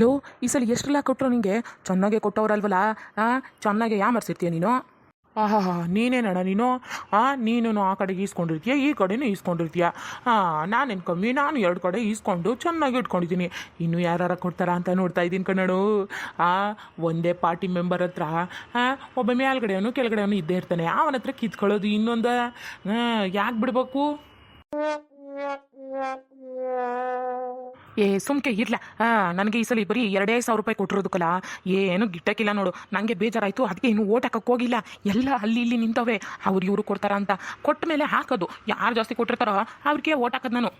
Low, ಈ ಸಲ ಎಷ್ಟೆಲ್ಲ ಕೊಟ್ಟರು ನಿಂಗೆ? ಚೆನ್ನಾಗೆ ಕೊಟ್ಟವ್ರಲ್ವಲ್ಲ? ಹಾಂ ಚೆನ್ನಾಗೆ ಯಾಮರ್ಸಿರ್ತೀಯ ನೀನು? ಆಹಾ ಹಾ ನೀನೇನಣ್ಣ ನೀನು? ಆ ನೀನು ಆ ಕಡೆಗೆ ಈಸ್ಕೊಂಡಿರ್ತೀಯ, ಈ ಕಡೆನೂ ಈಸ್ಕೊಂಡಿರ್ತೀಯ. ಹಾಂ ನಾನೇನು ಕಮ್ಮಿ ನಾನು ಎರಡು ಕಡೆ ಈಸ್ಕೊಂಡು ಚೆನ್ನಾಗಿ ಇಟ್ಕೊಂಡಿದ್ದೀನಿ. ಇನ್ನು ಯಾರು ಕೊಡ್ತಾರ ಅಂತ ನೋಡ್ತಾ ಇದ್ದೀನಿ ಕಣ್ಣು ಆ, ಒಂದೇ ಪಾರ್ಟಿ ಮೆಂಬರ್ ಹತ್ರ ಹಾಂ ಒಬ್ಬ ಮೇಲ್ಗಡೆಯವನು ಕೆಳಗಡೆಯವನು ಇದ್ದೇ ಇರ್ತಾನೆ. ಅವನ ಹತ್ರ ಕಿತ್ಕೊಳ್ಳೋದು ಇನ್ನೊಂದು. ಯಾಕೆ ಬಿಡ್ಬೇಕು? ಏ, ಸುಮ್ಕೆ ಇರ್ಲ. ನನಗೆ ಈ ಸಲ ಬರೀ ಎರಡೇ ಸಾವಿರ ರೂಪಾಯಿ ಕೊಟ್ಟಿರೋದಕ್ಕಲ್ಲ ಏನು ಗಿಟ್ಟಕ್ಕಿಲ್ಲ ನೋಡು. ನನಗೆ ಬೇಜಾರಾಯಿತು. ಅದಕ್ಕೆ ಇನ್ನು ಓಟ್ ಹಾಕಕ್ಕೆ ಹೋಗಿಲ್ಲ. ಎಲ್ಲ ಅಲ್ಲಿ ಇಲ್ಲಿ ನಿಂತವೆ. ಅವ್ರು ಇವರು ಕೊಡ್ತಾರ ಅಂತ. ಕೊಟ್ಟ ಮೇಲೆ ಹಾಕೋದು. ಯಾರು ಜಾಸ್ತಿ ಕೊಟ್ಟಿರ್ತಾರೋ ಅವ್ರಿಗೆ ಓಟ್ ಹಾಕೋದು ನಾನು.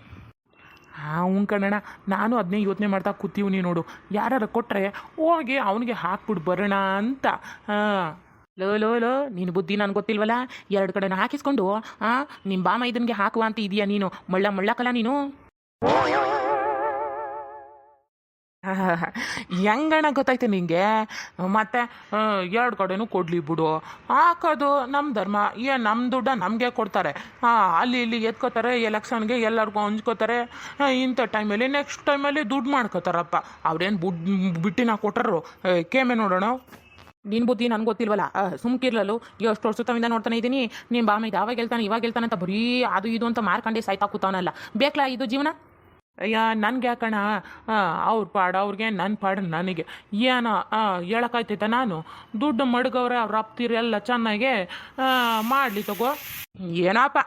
ಅವ್ನು ಕಣಣ್ಣ ನಾನು ಅದನ್ನೇ ಯೋಚನೆ ಮಾಡ್ತಾ ಕೂತೀವಿ ನೋಡು. ಯಾರು ಕೊಟ್ಟರೆ ಹೋಗಿ ಅವನಿಗೆ ಹಾಕ್ಬಿಟ್ಟು ಬರೋಣ ಅಂತ. ಹಾಂ ಲೋ ಲೋ ಲೋ. ನಿನ್ನ ಬುದ್ಧಿ ನನಗೆ ಗೊತ್ತಿಲ್ವಲ್ಲ ಎರಡು ಕಡೆನ ಹಾಕಿಸ್ಕೊಂಡು ಹಾಂ ನಿಮ್ಮ ಬಾಮ ಇದನ್ಗೆ ಹಾಕುವ ಅಂತ ಇದೆಯಾ ನೀನು? ಮಳ್ಳ ಮಳ್ಳಕ್ಕಲ್ಲ ನೀನು? ಹೆಂಗಣ ಗೊತ್ತೈತೆ ನಿಂಗೆ? ಮತ್ತೆ ಎರಡು ಕಡೆನೂ ಕೊಡ್ಲಿ ಬಿಡು. ಹಾಕೋದು ನಮ್ಮ ಧರ್ಮ. ಏ ನಮ್ಮ ದುಡ್ಡ ನಮಗೆ ಕೊಡ್ತಾರೆ. ಅಲ್ಲಿ ಇಲ್ಲಿ ಎತ್ಕೋತಾರೆ ಎಲೆಕ್ಷನ್ಗೆ ಎಲ್ಲರಿಗೂ ಹಂಚ್ಕೋತಾರೆ. ಇಂಥ ಟೈಮಲ್ಲಿ ನೆಕ್ಸ್ಟ್ ಟೈಮಲ್ಲಿ ದುಡ್ಡು ಮಾಡ್ಕೋತಾರಪ್ಪ. ಅವ್ರೇನು ಬುಡ್, ಬಿಟ್ಟಿನ ಕೊಟ್ಟರು ಕೇಮೆ ನೋಡೋಣ. ನಿನ್ ಬುದ್ಧಿ ನನಗೆ ಗೊತ್ತಿಲ್ವಲ್ಲ? ಸುಮ್ಕಿರ್ಲಲು ಎಷ್ಟು ವರ್ಷ ತವಿಂದ ನೋಡ್ತಾನೆ ಇದ್ದೀನಿ ನಿಮ್ಮ ಬಾಮ ಇದು ಅವಾಗ ಹೇಳ್ತಾನೆ ಇವಾಗ ಹೇಳ್ತಾನೆ ಅಂತ ಬರೀ ಅದು ಇದು ಅಂತ ಮಾರ್ಕಂಡೆ ಸಾಯ್ತಾ ಕೂತವನಲ್ಲ. ಬೇಕಲ್ಲ ಇದು ಜೀವನ? ಅಯ್ಯ ನನಗೆ ಯಾಕಣ ಅವ್ರ ಪಾಡು, ಅವ್ರಿಗೆ ನನ್ನ ಪಾಡು, ನನಗೆ. ಏನೋ ಹೇಳಕ್ಕಾಯ್ತೈತ ನಾನು? ದುಡ್ಡು ಮಡ್ಗವ್ರೆ, ಅವ್ರ ಅಪ್ತಿರು ಎಲ್ಲ ಚೆನ್ನಾಗೆ ಮಾಡಲಿ ತಗೋ. ಏನಪ್ಪ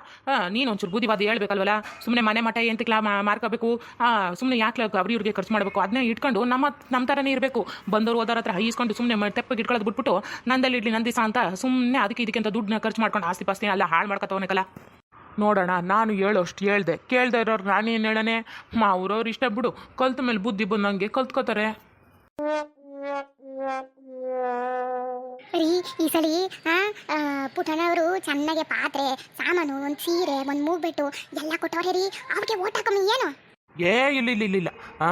ನೀನು ಒಂಚೂರು ಬೂದಿವಾದ ಬಾದಿ ಹೇಳ್ಬೇಕಲ್ವಲ್ಲ ಸುಮ್ಮನೆ ಮನೆ ಮಠ ಎಂತಕ್ಲ ಮಾರ್ಕೋಬೇಕು? ಸುಮ್ಮನೆ ಯಾಕೆ ಅವ್ರ ಇವ್ರಿಗೆ ಖರ್ಚು ಮಾಡಬೇಕು? ಅದನ್ನೇ ಇಟ್ಕೊಂಡು ನಮ್ಮ ನಮ್ಮ ಥರನೇ ಇರಬೇಕು. ಬಂದವರು ಓದೋರ ಹತ್ರ ಹೈಸ್ಕೊಂಡು ಸುಮ್ಮನೆ ತೆಪ್ಪಗೆ ಇಟ್ಕೊಳ್ಳೋದು ಬಿಟ್ಬಿಟ್ಟು ನಂದಲ್ಲಿ ಇಡ್ಲಿ ನಂದಿಸ ಅಂತ ಸುಮ್ಮನೆ ಅದಕ್ಕೆ ಇದಕ್ಕೆ ಅಂತ ದುಡ್ಡನ್ನ ಖರ್ಚು ಮಾಡ್ಕೊಂಡು ಆಸ್ತಿ ಪಾಸ್ತಿ ಎಲ್ಲ ಹಾಳು ಮಾಡ್ಕೊತವನಕಲ್ಲ ನೋಡೋಣ ನಾನು ಹೇಳೋಷ್ಟು ಹೇಳ್ದೆ. ಕೇಳ್ದೆ ಇರೋರು ನಾನೇನು ಹೇಳನೆ? ಮಾವ್ರವ್ರು ಇಷ್ಟ ಬಿಡು. ಕಲ್ತ ಮೇಲೆ ಬುದ್ಧಿ ಬಂದಂಗೆ ಕಲ್ತ್ಕೋತಾರೆ. ರೀ ಈ ಸಲ ಆ, ಪುಟನವರು ಚೆನ್ನಾಗೆ ಪಾತ್ರೆ ಸಾಮಾನು ಒಂದು ಸೀರೆ ಒಂದು ಮೂಗ್ಬಿಟ್ಟು ಎಲ್ಲ ಕೊಟ್ಟವ್ರೆ ರೀ ಅವ್ರಿಗೆ ಓಟ್ ಹಾಕಮ್ಮಿ ಏನು? ಏ, ಇಲ್ಲ ಇಲ್ಲ ಇಲ್ಲ ಇಲ್ಲ. ಆ,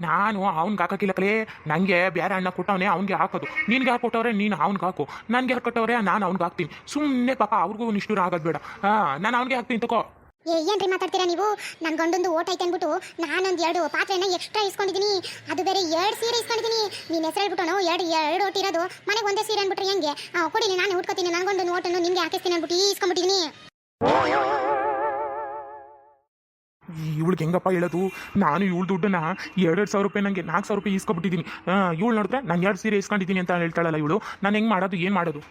ನಾನು ಅವ್ನಿಗೆ ಹಾಕಕ್ಕಿಲ್ಲ ಕಲೇ. ನನಗೆ ಬೇರೆ ಅಣ್ಣ ಕೊಟ್ಟವನೇ ಅವ್ನಿಗೆ ಹಾಕೋದು. ನಿನ್ಗೆ ಯಾರು ಕೊಟ್ಟವ್ರೆ? ನೀನು ಅವ್ನಿಗೆ ಹಾಕು. ನನಗೆ ಯಾರು ಕೊಟ್ಟವ್ರೆ? ನಾನು ಅವ್ನಿಗೆ ಹಾಕ್ತೀನಿ. ಸುಮ್ಮನೆ ಪಾಪ ಅವ್ರಿಗೂ ನಿಷ್ಠೂರ ಆಗೋದು ಬೇಡ. ಹಾಂ ನಾನು ಅವ್ನಿಗೆ ಹಾಕ್ತೀನಿ, ತಕೋ. ಏ, ಏನ್ರಿ ಮಾತಾಡ್ತೀರಾ ನೀವು? ನನ್ನ ಗಂಡಂದು ಓಟ್ ಐತೆ ಅಂದ್ಬಿಟ್ಟು ನಾನೊಂದು ಎರಡು ಪಾತ್ರೆನ ಎಕ್ಸ್ಟ್ರಾ ಇಸ್ಕೊಂಡಿದ್ದೀನಿ ಅದು ಬೇರೆ ಎರಡು ಸೀರೆ ಇಸ್ಕೊಂಡಿದ್ದೀನಿ ನೀನು ಹೆಸರು ಹೇಳ್ಬಿಟ್ಟು ಎರಡು ಎರಡು ಓಟ್ ಇರೋದು. ಮನೆಗೆ ಒಂದೇ ಸೀರೆ ಅಂದ್ಬಿಟ್ರೆ ಹೆಂಗೆ? ಕೊಡಿ ನಾನು ಉಟ್ಕೋತೀನಿ. ನನ್ನ ಗಂಡನ ಓಟನ್ನು ನಿಮಗೆ ಹಾಕಿಸ್ತೀನಿ ಅಂದ್ಬಿಟ್ಟು ಈ ಇವಳಿಗೆ ಹೆಂಗಪ್ಪ ಹೇಳೋದು? ನಾನು ಇವಳು ದುಡ್ಡನ್ನ ಎರಡೆರಡು ಸಾವಿರ ರೂಪಾಯಿ ನನಗೆ ನಾಲ್ಕು ಸಾವಿರ ರೂಪಾಯಿ ಇಸ್ಕೊಬಿಟ್ಟಿದ್ದೀನಿ ಇವಳು ನೋಡಿದ್ರೆ ನಾನು ಎರಡು ಸೀರೆ ಇಸ್ಕೊಂಡಿದ್ದೀನಿ ಅಂತ ಹೇಳ್ತಾಳಲ್ಲ ಇವಳು? ನಾನು ಹೆಂಗೆ ಮಾಡೋದು, ಏನು ಮಾಡೋದು?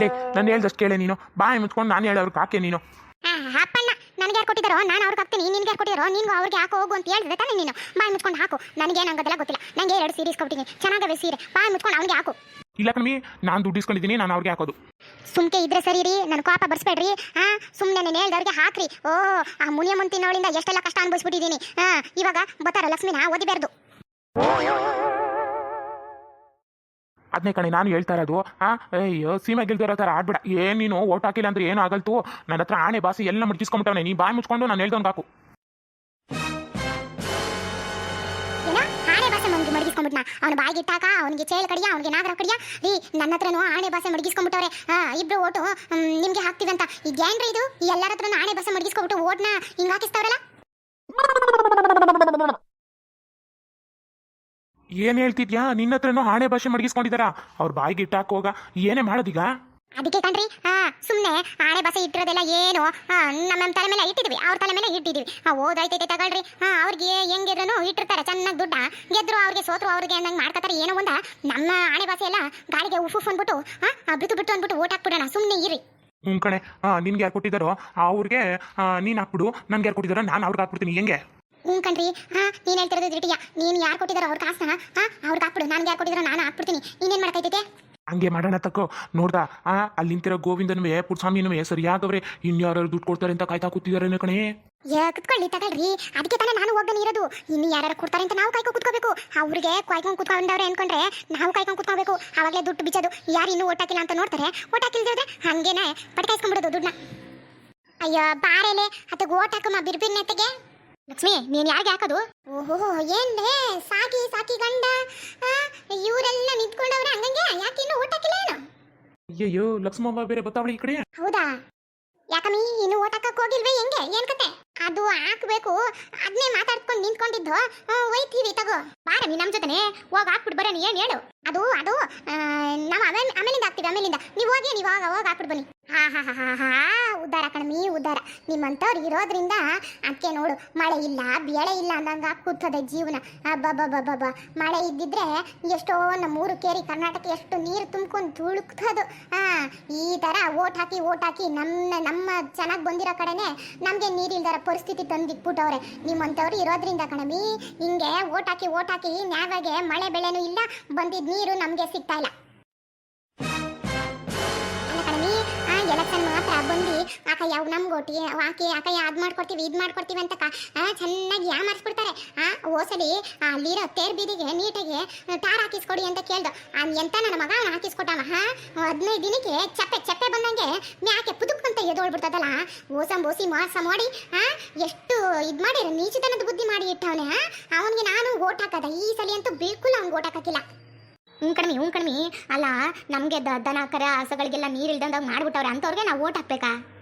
ಲೇ, ನಾನು ಹೇಳ್ದಷ್ಟು ಕೇಳೆ ನೀನು. ಬಾಯಿ ಮುಚ್ಕೊಂಡು ನಾನು ಹೇಳೋರ್ಗೆ ಹಾಕೆ ನೀನು. ನನಗೆ ಯಾರು ಕೊಟ್ಟಿದ್ದಾರೋ? ನಾನು ಅವ್ರಿಗೆ ಹಾಕ್ತೀನಿ. ನಿನ್ಗೆ ಯಾರು ಕೊಟ್ಟಿದ್ದಾರೋ? ನೀನು ಅವ್ರಿಗೆ ಹಾಕೋ, ಹೋಗು ಅಂತ ಹೇಳಿದ್ರೆ ತಾನೇ ನೀನು. ಬಾಯಿ ಮುಚ್ಕೊಂಡು ಹಾಕು. ನನಗೆ ನಂಗದೆಲ್ಲ ಗೊತ್ತಿಲ್ಲ. ನನಗೆ ಎರಡು ಸೀರೆ ಇಸ್ಕೊಬಿಟ್ಟಿನಿ ಚೆನ್ನಾಗವೆ ಸೀರೆ. ಬಾಯಿ ಮುಚ್ಕೊಂಡು ಅವ್ನಿಗೆ ಹಾಕು. ಇಲ್ಲ ಕಣಮಿ ನಾನು ದುಡ್ಡು ಇಸ್ಕೊಂಡಿದ್ದೀನಿ ನಾನು ಅವ್ರಿಗೆ ಹಾಕೋದು. ಸುಮ್ಕೆ ಇದ್ರೆ ಸರಿ ರೀ ನನ್ನ ಕೋಪ ಬರ್ಸ್ಬೇಡ್ರಿ. ಹಾ ಸುಮ್ಮನೆ ನಾನು ಹೇಳ್ದವ್ರಿಗೆ ಹಾಕ್ರಿ. ಓ ಆ ಮುನಿಯ ಮುಂತಿನವಳಿಂದ ಎಷ್ಟೆಲ್ಲ ಕಷ್ಟ ಅನುಭವಿಸ್ಬಿಟ್ಟಿದ್ದೀನಿ. ಹಾ ಇವಾಗ ಬತ್ತಾರ ಲಕ್ಷ್ಮಿನ ಓದಿಬಾರ್ದು ಅದನ್ನೇ ಕಣೆ ನಾನು ಹೇಳ್ತಾ ಇರೋದು ಆ ಅಯ್ಯೋ ಸೀಮೆ ಗೆಲ್ದಿರೋ ಥರ ಆಡ್ಬಿಡ. ಏನು ನೀನು ಓಟ್ ಹಾಕಿಲ್ಲ ಅಂದ್ರೆ ಏನು ಆಗಲ್ತು? ನನ್ನ ಹತ್ರ ಆಣೆ ಬಾಸಿ ಎಲ್ಲ ಮಡ್ಗಿಸ್ಕೊಂಬಿಟ್ಟವನೆ ನೀ ಬಾಯಿ ಮುಚ್ಕೊಂಡು ನಾನು ಹೇಳ್ದವ್ನಿಗೆ ಹಾಕು. ಮಡಗಿಸ್ಕೊಂಡ್ಬಿಟ್ನ. ಅವನು ಬಾಯಿಗೆ ಅವನಿಗೆ ಚೇಳು ಕಡಿಯ, ಅವನಿಗೆ ನಾಗರ ಕಡಿಯ. ರೀ ನನ್ನ ಹತ್ರನೂ ಆಣೆ ಭಾಷೆ ಮಡಗಿಸ್ಕೊಂಡ್ಬಿಟ್ಟವ್ರೆ ಇಬ್ರು ಓಟು ನಿಮ್ಗೆ ಹಾಕ್ತೀವಿ ಅಂತ ಈಗ ಏನ್ರಿ ಇದು? ಈ ಎಲ್ಲರ ಆಣೆ ಭಾಷೆ ಮಡಗಿಸ್ಕೊಂಡ್ಬಿಟ್ಟು ಓಟ್ನ ಹಿಂಗ್ ಹಾಕಿಸ್ತಾವ್ರಲ್ಲ? ಏನ್ ಹೇಳ್ತಿದ್ಯಾ? ನಿನ್ನ ಹತ್ರನೂ ಆಣೆ ಭಾಷೆ ಮಡಗಿಸ್ಕೊಂಡಿದಾರ? ಅವ್ರ ಬಾಯಿಗೆ ಇಟ್ಟಾಕೋಗ ಏನೇ ಮಾಡೋದೀಗ? ಅದಕ್ಕೆ ಕಣ್ರಿ ಹಾ ಸುಮ್ಮನೆ ಆಣೆ ಬಸ ಇಟ್ಟಿರೋದೆಲ್ಲ ಏನು? ನಮ್ಮ ತಲೆ ಮೇಲೆ ಇಟ್ಟಿದ್ವಿ ಅವ್ರ ತಲೆ ಮೇಲೆ ಇಟ್ಟಿದ್ವಿ. ಆ ಓದಾಯ್ತೈತೆ ತಗೊಳ್ರಿ. ಹಾ ಅವ್ರಿಗೆ ಹೆಂಗಿದ್ರು ಇಟ್ಟಿರ್ತಾರೆ ಚೆನ್ನಾಗಿ ದುಡ್ಡ. ಗೆದ್ರು ಅವ್ರಿಗೆ ಸೋತ್ರು ಅವ್ರಿಗೆ ಅಂದಂಗೆ ಮಾಡ್ಕೊತಾರೆ ಏನೋ ಒಂದ. ನಮ್ಮ ಆಣೆ ಭಾಷೆ ಎಲ್ಲ ಗಾಡಿಗೆ ಉಫ್ ಉಫ್ ಅಂದ್ಬಿಟ್ಟು ಹಾ ಬಿಟ್ಟು ಬಿಟ್ಟು ಅಂದ್ಬಿಟ್ಟು ಓಟ್ ಹಾಕ್ಬಿಡೋಣ ಸುಮ್ಮನೆ ಇರಿ. ಹ್ಞೂ ಕಣೆ ಹಾ ನಿನ್ಗೆ ಯಾರು ಕೊಟ್ಟಿದ್ದಾರೋ ಅವ್ರಿಗೆ ನೀನು ಹಾಕ್ಬಿಡು ನನ್ಗೆ ಯಾರು ಕೊಟ್ಟಿದ್ದಾರೋ ನಾನು ಅವ್ರಿಗೆ ಹಾಕ್ಬಿಡ್ತೀನಿ ಹೆಂಗೆ? ಹ್ಞೂ ಕಣ್ರಿ ಹಾ ನೀನು ಹೇಳ್ತಿರೋದು ದಿಟಿಯ ನೀನು ಯಾರು ಕೊಟ್ಟಿದ್ದಾರೋ ಅವ್ರ ಕಾಸನ್ನ ಹಾ ಅವ್ರಿಗೆ ಹಾಕ್ಬಿಡು ನನ್ಗೆ ಯಾರು ಕೊಟ್ಟಿದ್ದಾರೋ ನಾನು ಹಾಕ್ಬಿಡ್ತೀನಿ. ನೀನೇನು ಮಾಡ್ಕೈತೈತೆ ಹಂಗೆ ಮಾಡೋಣ ತಕ್ಕೋ ನೋಡ್ದ, ಆ, ಅಲ್ಲಿ ನಿಂತಿರೋ ಗೋವಿಂದನವೇ, ಪುಟ್ಸ್ವಾಮಿನವೇ, ಸರಿಯಾಗವ್ರೆ ಇನ್ಯಾರು ದುಡ್ಡು ಕೊಡ್ತಾರೆ ಅಂತ ಕಾಯ್ತಾ ಕೂತಿದಾರೆ ಕಣೆ. ಕುತ್ಕೊಳ್ಳಿ, ತಗೊಳ್ರಿ. ಅದಕ್ಕೆ ತಾನೇ ನಾನು ಹೋಗ್ತಾನೆ ಇರೋದು. ಇನ್ನು ಯಾರು ಕೊಡ್ತಾರೆ ಅಂತ ನಾವು ಕಾಯ್ಕೊಂಡು ಕುತ್ಕೋಬೇಕು. ಅವ್ರಿಗೆ ಕಾಯ್ಕೊಂಡು ಕುತ್ಕೊಂಡವ್ರೆ ಅನ್ಕೊಂಡ್ರೆ ನಾವು ಕಾಯ್ಕೊಂಡು ಕುತ್ಕೋಬೇಕು. ಅವಾಗಲೇ ದುಡ್ಡು ಬಿಚ್ಚೋದು. ಯಾರು ಇನ್ನೂ ಒಟ್ಟಾಕಿಲ್ಲ ಅಂತ ನೋಡ್ತಾರೆ. ಒಟ್ಟಾಕಿಲ್ದಿದ್ರೆ ಹಂಗೇನೆ ಪಟ್ಕಾಯಿಸ್ಕೊಂಡ್ಬಿಡೋದು ದುಡ್ಡನ್ನ. ಅಯ್ಯೋ, ಬಾರೇಲೆ. ಅಥವಾ ಓಟಾಕಮ್ಮ ಹಾಕಮ್ಮ ಬಿರ್ಬಿರ್ ನೆತ್ತಗೆ ಲಕ್ಷ್ಮಿ ನೀನ್ ಯಾರಿಗೆ ಹಾಕೋದು? ಓಹೋ ಏನ್ಲೇ ಸಾಕಿ ಸಾಕಿ ಗಂಡ. ಇವರೆಲ್ಲ ನಿಂತ್ಕೊಂಡವ್ರೆ ಹಂಗಂಗೆ? ಯಾಕೆ ಇನ್ನು ಓಟ್ ಹಾಕಿಲ್ಲ ಏನು? ಅಯ್ಯಯ್ಯೋ ಲಕ್ಷ್ಮಮ್ಮ ಬೇರೆ ಬತ್ತಾವಳಿ ಈ ಕಡೆ? ಹೌದಾ? ಯಾಕಮ್ಮಿ ಇನ್ನು ಓಟ್ ಹಾಕಕ್ ಹೋಗಿಲ್ವೇ ಹೆಂಗೆ? ಏನ್ ಕತೆ? ಅದು ಹಾಕ್ಬೇಕು. ಅದನ್ನೇ ಮಾತಾಡ್ಕೊಂಡು ನಿಂತ್ಕೊಂಡಿದ್ದು. ಒಯ್ತೀವಿ ತಗೋ. ಬಾರ ನೀ ನಮ್ಮ ಜೊತೆನೆ. ಹೋಗಿ ಹಾಕ್ಬಿಟ್ಟು ಬರೋಣ ಏನು ಹೇಳು? ಅದು ಅದು ನಾವು ಆಮೇಲೆ, ಆಮೇಲಿಂದ ಹಾಕ್ತೀವಿ, ಆಮೇಲಿಂದ. ನೀವು ಹೋಗಿ, ನೀವು ಹೋಗ ಹೋಗಿ ಹಾಕ್ಬಿಟ್ಟು ಬನ್ನಿ. ಹಾ ಹಾ ಹಾ ಹಾ ಉದ್ದಾರ ಕಣಮಿ ಉದ್ದಾರ. ನಿಮ್ಮಂಥವ್ರು ಇರೋದ್ರಿಂದ ಅದಕ್ಕೆ ನೋಡು, ಮಳೆ ಇಲ್ಲ, ಬೆಳೆ ಇಲ್ಲ ಅಂದಂಗೆ ಕೂತದೆ ಜೀವನ. ಬಬ್ಬ ಮಳೆ ಇದ್ದಿದ್ರೆ ಎಷ್ಟೋ ನಮ್ಮ ಊರು ಕೇರಿ ಕರ್ನಾಟಕ ಎಷ್ಟು ನೀರು ತುಂಬ್ಕೊಂಡು ತುಳುಕ್ತದು. ಹಾ, ಈ ಥರ ಓಟ್ ಹಾಕಿ ಓಟ್ ಹಾಕಿ ನಮ್ಮ ನಮ್ಮ ಚೆನ್ನಾಗಿ ಬಂದಿರೋ ಕಡೆನೆ ನಮಗೆ ನೀರಿಲ್ದಾರ ಪರಿಸ್ಥಿತಿ ತಂದಿಟ್ಬಿಟ್ಟವ್ರೆ. ನಿಮ್ಮಂಥವ್ರು ಇರೋದ್ರಿಂದ ಕಣಮಿ, ಹಿಂಗೆ ಓಟ್ ಹಾಕಿ ಓಟ್ ಹಾಕಿ ನ್ಯಾಯವಾಗಿ ಮಳೆ, ಬೆಳೆನೂ ಇಲ್ಲ ಬಂದಿದ್ದ ನೀರು ನಮಗೆ ಸಿಗ್ತಾ ಇಲ್ಲ. ಎಲೆಕ್ಷನ್ ಮಾತ್ರ ಬಂದು ಆಕ ಯಾವ ನಮ್ಗೆ ಓಟಿ ಆಕೆ ಆಕ ಅದು ಮಾಡ್ಕೊಡ್ತೀವಿ ಇದ್ ಮಾಡ್ಕೊಡ್ತೀವಿ ಅಂತ ಚೆನ್ನಾಗಿ ಆ, ಚೆನ್ನಾಗಿ ಯಾಮಾರಿಸ್ಬಿಡ್ತಾರೆ. ಆ ಓಸಲಿ ಅಲ್ಲಿರೋ ತೇರ್ ಬೀದಿಗೆ ನೀಟಾಗಿ ಟಾರ್ ಹಾಕಿಸ್ಕೊಡಿ ಅಂತ ಕೇಳ್ದು. ಎಂತ ನನ್ನ ಮಗ ಅವ್ನು ಹಾಕಿಸ್ಕೊಟ್ಟವ ಹಾ? ಹದಿನೈದು ದಿನಕ್ಕೆ ಚಪ್ಪೆ ಚಪ್ಪೆ ಬಂದಂಗೆ ಮ್ಯಾಕೆ ಪುದುಕ್ ಅಂತ ಎದೋಳ್ಬಿಡ್ತದಲ್ಲ? ಓಸಂ ಬೋಸಿ ಮೋಸ ಮಾಡಿ ಆ ಎಷ್ಟು ಇದ್ ಮಾಡಿ ನೀಚತನದ ಬುದ್ಧಿ ಮಾಡಿ ಇಟ್ಟವನೇ ಅವನಿಗೆ ನಾನು ಓಟ್ ಹಾಕದ? ಈ ಸಲ ಅಂತೂ ಬಿಲ್ಕುಲ್ ಅವ್ನಿಗೆ ಓಟ್ ಹಾಕಕ್ಕಿಲ್ಲ. ಹ್ಞೂ ಕಡಿಮೆ ಹ್ಞೂ ಕಡಿಮೆ ಅಲ್ಲ, ನಮಗೆ ದನ, ಕರ, ಹಸುಗಳಿಗೆಲ್ಲ ನೀರು ಇಲ್ದಂದಾಗ ಮಾಡ್ಬಿಟ್ಟವ್ರೆ, ಅಂಥವ್ರಿಗೆ ನಾವು ಓಟ್ ಹಾಕ್ಬೇಕಾ?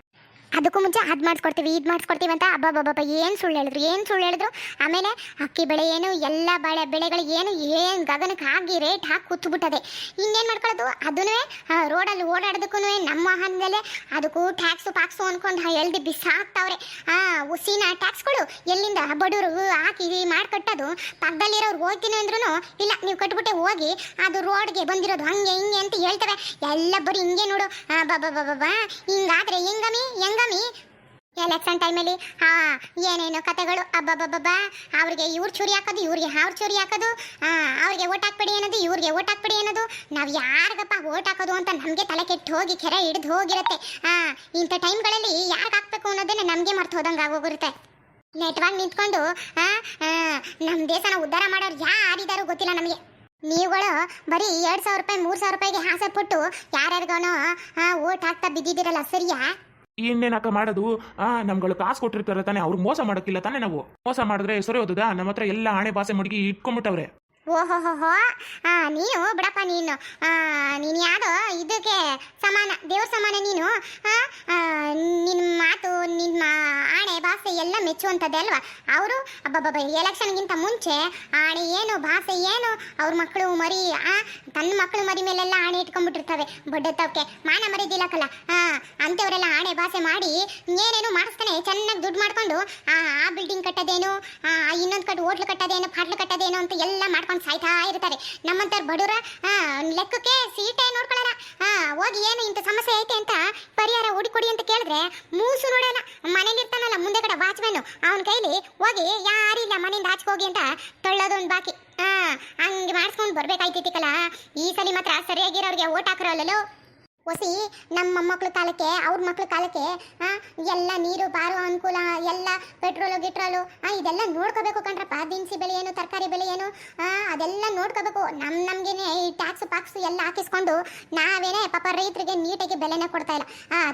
ಅದಕ್ಕೂ ಮುಂಚೆ ಅದು ಮಾಡಿಸ್ಕೊಡ್ತೀವಿ ಇದು ಮಾಡಿಸ್ಕೊಡ್ತೀವಿ ಅಂತ ಅಬ್ಬಬ್ಬಬ್ಬ ಏನು ಸುಳ್ಳು ಹೇಳಿದ್ರು ಏನು ಸುಳ್ಳು ಹೇಳಿದ್ರು. ಆಮೇಲೆ ಅಕ್ಕಿ ಬೆಳೆ ಏನು ಎಲ್ಲ ಬಾಳೆ ಬೆಳೆಗಳಿಗೆ ಏನು ಏನು ಗಗನಕ್ಕೆ ಹಾಕಿ ರೇಟ್ ಹಾಕಿ ಕೂತ್ಬಿಟ್ಟದೆ. ಇನ್ನೇನು ಮಾಡ್ಕೊಳ್ಳೋದು? ಅದನ್ನೇ ರೋಡಲ್ಲಿ ಓಡಾಡೋದಕ್ಕೂ ನಮ್ಮ ವಾಹನದಲ್ಲೇ ಅದಕ್ಕೂ ಟ್ಯಾಕ್ಸು ಪಾಕ್ಸು ಅನ್ಕೊಂಡು ಎಳ್ದು ಬಿಸಾಕ್ತಾವ್ರೆ. ಆ ಉಸಿನ ಟ್ಯಾಕ್ಸ್ಗಳು ಎಲ್ಲಿಂದ? ಬಡವರು ಹಾಕಿ ಮಾಡ್ಕಟ್ಟೋದು. ಪಕ್ಕದಲ್ಲಿರೋರು ಹೋಗ್ತೀನಿ ಅಂದ್ರೂ ಇಲ್ಲ ನೀವು ಕಟ್ಬಿಟ್ಟೆ ಹೋಗಿ ಅದು ರೋಡ್ಗೆ ಬಂದಿರೋದು ಹಂಗೆ ಹಿಂಗೆ ಅಂತ ಹೇಳ್ತವೆ. ಎಲ್ಲ ಬರೀ ಹಿಂಗೆ ನೋಡು. ಆ, ಬಾ ಬಾ ಬಾ ಬಾ ಹೆಂಗಮಿ ಎಲೆಕ್ಷನ್ ಟೈಮಲ್ಲಿ ಹಾ, ಏನೇನು ಕತೆಗಳು ಅಬ್ಬಬ್ಬಬ್ಬಾ ಅವ್ರಿಗೆ ಇವ್ರು ಚೂರಿ ಹಾಕೋದು, ಇವ್ರಿಗೆ ಅವ್ರು ಚೂರಿ ಹಾಕೋದು. ಅವ್ರಿಗೆ ಓಟ್ ಹಾಕ್ಬಿಡಿ ಅನ್ನೋದು, ಇವ್ರಿಗೆ ಓಟ್ ಹಾಕ್ಬಿಡಿ ಅನ್ನೋದು. ನಾವು ಯಾರಿಗಪ್ಪ ಓಟ್ ಹಾಕೋದು ಅಂತ ನಮಗೆ ತಲೆ ಕೆಟ್ಟು ಹೋಗಿ, ಕೆರೆ ಹಿಡಿದು ಹೋಗಿರುತ್ತೆ. ಆ ಇಂಥ ಟೈಮ್ಗಳಲ್ಲಿ ಯಾರಿಗೆ ಹಾಕ್ಬೇಕು ಅನ್ನೋದನ್ನ ನಮಗೆ ಮರ್ತು ಹೋದಂಗೆ ಆಗೋಗಿರುತ್ತೆ ನೆಟ್ವಾಗಿ ನಿಂತ್ಕೊಂಡು ನಮ್ಮ ದೇಶನ ಉದ್ಧಾರ ಮಾಡೋರು ಯಾರಿದಾರೋ ಗೊತ್ತಿಲ್ಲ ನಮಗೆ. ನೀವುಗಳು ಬರೀ ಎರಡು ಸಾವಿರ ರೂಪಾಯಿ, ಮೂರು ಸಾವಿರ ರೂಪಾಯಿಗೆ ಆಸೆ ಪಟ್ಟು ಯಾರ್ಯಾರಿಗೋನೋ ಓಟ್ ಹಾಕ್ತಾ ಬಿದ್ದಿದ್ದೀರಲ್ಲ, ಸರಿಯಾ? ಇನ್ನೇನಕ್ಕ ಮಾಡೋದು? ಆ, ನಮ್ಗಳು ಕಾಸು ಕೊಟ್ಟಿರ್ತಾರೆ ತಾನೆ, ಅವ್ರು ಮೋಸ ಮಾಡೋಕ್ಕಿಲ್ಲ ತಾನೆ ನಾವು. ಮೋಸ ಮಾಡಿದ್ರೆ ಸರಿ ಹೋದದ ನಮ್ಮ ಹತ್ರ ಎಲ್ಲ ಹಣೆ ಬಾಸೆ ಮಡಗಿ ಇಟ್ಕೊಂಡ್ಬಿಟ್ಟವ್ರೆ. ಓಹೋಹೋಹೋ, ಆ, ನೀನು ಬಿಡಪ್ಪ ನೀನು. ಆ, ನೀನು ಇದಕ್ಕೆ ಸಮಾನ, ದೇವ್ರ ಸಮಾನ ನೀನು. ನಿನ್ನ ಮಾತು ನಿಮ್ಮ ಆಣೆ ಭಾಷೆ ಎಲ್ಲ ಮೆಚ್ಚುವಂಥದ್ದೇ ಅಲ್ವಾ? ಅವರು ಅಬ್ಬಬ್ಬ ಎಲೆಕ್ಷನ್ಗಿಂತ ಮುಂಚೆ ಆಣೆ ಏನು ಭಾಷೆ ಏನು ಅವ್ರ ಮಕ್ಕಳು ಮರಿ ಆ ತನ್ನ ಮಕ್ಕಳು ಮರಿ ಮೇಲೆಲ್ಲ ಆಣೆ ಇಟ್ಕೊಂಡ್ಬಿಟ್ಟಿರ್ತವೆ. ಬಡ್ಡತ್ತವಕ್ಕೆ ಮಾನ ಮರಿದಿಲ್ಲಕಲ್ಲ ಆ ಅಂಥವರೆಲ್ಲ ಆಣೆ ಭಾಷೆ ಮಾಡಿ ಏನೇನು ಮಾಡಿಸ್ತಾನೆ. ಚೆನ್ನಾಗಿ ದುಡ್ಡು ಮಾಡ್ಕೊಂಡು ಆ ಬಿಲ್ಡಿಂಗ್ ಕಟ್ಟೋದೇನು ಇನ್ನೊಂದು ಕಟ್ಟು ಹೋಟ್ಲು ಕಟ್ಟೋದೇನು ಫಾಟ್ಲು ಕಟ್ಟೋದೇನು ಅಂತ ಎಲ್ಲ ಮಾಡ್ಕೊಂಡು ಸಾಯ್ತಾ ಇರ್ತಾರೆ. ನಮ್ಮಂಥವ್ರು ಬಡವರ ಲೆಕ್ಕಕ್ಕೆ ಸೀಟೇ ನೋಡ್ಕೊಳ್ಳಲ್ಲ ಆ, ಹೋಗಿ ಏನು ಇಂಥ ಸಮಸ್ಯೆ ಐತೆ ಅಂತ ಪರಿಹಾರ ಹುಡುಕೊಡಿ ಅಂತ ಕೇಳಿದ್ರೆ ಮೂಸು ನೋಡೋಣ ಮನೇಲಿ ಇರ್ತಾನಲ್ಲ ಮುಂದೆ ಕಡೆ ವಾಚ್ಮ್ಯಾನು ಅವನ ಕೈಲಿ ಹೋಗಿ ಯಾರಿಲ್ಲ ಮನೆಯಿಂದ ಆಚೆ ಹೋಗಿ ಅಂತ ತಳ್ಳೋದೊಂದು ಬಾಕಿ. ಆ ಹಂಗೆ ಮಾಡಿಸ್ಕೊಂಡು ಬರ್ಬೇಕಾಯ್ತಿತ್ತಲ್ಲ. ಈ ಸಲ ಮಾತ್ರ ಸರಿಯಾಗಿರೋರಿಗೆ ಓಟ್ ಹಾಕಿರೋಲ್ಲೋ ಹೊಸಿ ನಮ್ಮ ಮಕ್ಳ ಕಾಲಕ್ಕೆ, ಅವ್ರ ಮಕ್ಳ ಕಾಲಕ್ಕೆ ಎಲ್ಲ ನೀರು, ಬಾರೋ, ಅನುಕೂಲ, ಎಲ್ಲ ಪೆಟ್ರೋಲು, ಗಿಟ್ರೋಲು ಇದೆಲ್ಲ ನೋಡ್ಕೋಬೇಕು ಕಣ್ರಪ್ಪ. ದಿನಸಿ ಬೆಲೆ ಏನು, ತರಕಾರಿ ಬೆಲೆ ಏನು ಅದೆಲ್ಲ ನೋಡ್ಕೋಬೇಕು. ನಮ್ಮ ನಮಗೇನೆ ಈ ಟ್ಯಾಕ್ಸ್ ಪಾಕ್ಸ್ ಎಲ್ಲ ಹಾಕಿಸ್ಕೊಂಡು ನಾವೇನೆ ಪಾಪ ರೈತರಿಗೆ ನೀಟಾಗಿ ಬೆಲೆನೇ ಕೊಡ್ತಾ ಇಲ್ಲ.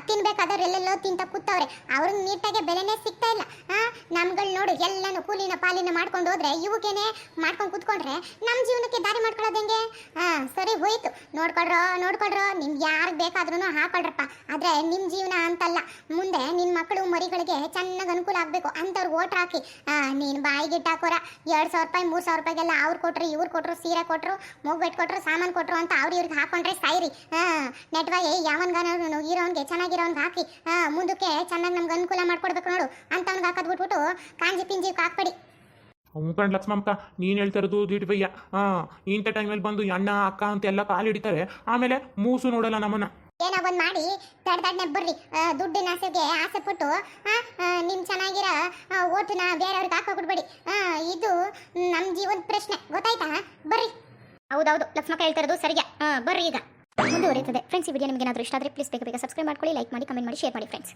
ತಿನ್ಬೇಕಾದವ್ರು ಎಲ್ಲೆಲ್ಲೋ ತಿಂತ ಕೂತವ್ರೆ. ಅವ್ರಿಗೆ ನೀಟಾಗಿ ಬೆಲೆನೇ ಸಿಗ್ತಾ ಇಲ್ಲ. ನಮ್ಗಳು ನೋಡು, ಎಲ್ಲಾನು ಕೂಲಿನ ಪಾಲಿನ ಮಾಡ್ಕೊಂಡು ಹೋದ್ರೆ ಇವಕ್ಕೇನೆ ಮಾಡ್ಕೊಂಡು ಕೂತ್ಕೊಂಡ್ರೆ ನಮ್ಮ ಜೀವನಕ್ಕೆ ದಾರಿ ಮಾಡ್ಕೊಳ್ಳೋದು ಹೆಂಗೆ? ಸರಿ ಹೋಯ್ತು. ನೋಡ್ಕೊಳ್ರೋ ನೋಡ್ಕೊಳ್ರೋ ನಿಮ್ಗೆ ಯಾರಿಗೆ ಬೇಕಾದ್ರೂ ಹಾಕೊಳ್ರಪ್ಪ. ಆದ್ರೆ ನಿಮ್ಮ ಜೀವನ ಅಂತಲ್ಲ. ಮುಂದೆ ನಿನ್ನ ಮಕ್ಕಳು ಮರಿಗಳಿಗೆ ಚೆನ್ನಾಗಿ ಅನುಕೂಲ ಆಗಬೇಕು. ಅಂಥವ್ರು ಓಟ್ ಹಾಕಿ. ನೀನು ಬಾಯಿಗೆ ಹಾಕೋರ. ಎರಡು ಸಾವಿರ ರೂಪಾಯಿ, ಮೂರು ಸಾವಿರ ರೂಪಾಯಿಗೆಲ್ಲ ಅವ್ರು ಕೊಟ್ರು, ಇವ್ರು ಕೊಟ್ರು, ಸೀರೆ ಕೊಟ್ರು, ಮೂಗ್ಬೆಟ್ ಕೊಟ್ರು, ಸಾಮಾನು ಕೊಟ್ರು ಅಂತ ಅವ್ರು ಇವ್ರಿಗೆ ಹಾಕೊಂಡ್ರೆ ಸಾಯಿರಿ. ನೆಟ್ವಾಗಿ ಯಾವನ್ಗಾನು ಇರೋನ್ಗೆ ಚೆನ್ನಾಗಿರೋನ್ಗೆ ಹಾಕಿ. ಮುಂದಕ್ಕೆ ಚೆನ್ನಾಗಿ ನಮ್ಗೆ ಅನುಕೂಲ ಮಾಡ್ಕೊಡ್ಬೇಕು ನೋಡು. ಅಂತವ್ನಿಗೆ ಹಾಕೋದು ಬಿಟ್ಬಿಟ್ಟು ಕಾಂಜಿ ಪಿಂಜಿ ಹಾಕ್ಬೇಡಿ ಉಂಕಂಡ್ ಲಕ್ಷ್ಮಕ್ಕ ನೀನು ಹೇಳ್ತಾ ಇರೋದು ದಿಡ್ಬಯ್ಯ ಹಾಂ ಇಂಥ ಟೈಮಲ್ಲಿ ಬಂದು ಅಣ್ಣ ಅಕ್ಕ ಅಂತ ಎಲ್ಲ ಕಾಲು ಹಿಡಿತಾರೆ. ಆಮೇಲೆ ಮೂಸು ನೋಡಲ್ಲ ನಮ್ಮನ್ನ. ಏನೋ ಒಂದ್ ಮಾಡಿ ತಡ ತಡ್ನೆ ಬರ್ರಿ. ಆ, ದುಡ್ಡಿನ ಆಸೆಗೆ ಆಸೆ ಪಟ್ಟು ನಿಮ್ಮ ಚೆನ್ನಾಗಿರೋ ಆ, ಓಟನ್ನ ಬೇರೆಯವ್ರಿಗೆ ಹಾಕೋಬಿಡ್ಬೇಡಿ ಇದು ನಮ್ಮ ಜೀವದ ಪ್ರಶ್ನೆ. ಗೊತ್ತಾಯ್ತಾ? ಬರ್ರಿ. ಹೌದೌದು ಲಕ್ಷ್ಮಕ್ಕ ಹೇಳ್ತಾ ಇರೋದು ಸರಿಯಾ? ಬರ್ರಿ ಈಗ. ಮುಂದುವರಿಯುತ್ತದೆ. ಫ್ರೆಂಡ್ಸ್ ಈ ವಿಡಿಯೋ ನಿಮಗೆ ಏನಾದರೂ ಇಷ್ಟ ಆದರೆ ಪ್ಲೀಸ್ ಬೇಗ ಬೇಗ ಸಬ್ಸ್ಕ್ರೈಬ್ ಮಾಡ್ಕೊಳ್ಳಿ ಲೈಕ್ ಮಾಡಿ ಕಮೆಂಟ್ ಮಾಡಿ ಶೇರ್ ಮಾಡಿ ಫ್ರೆಂಡ್ಸ್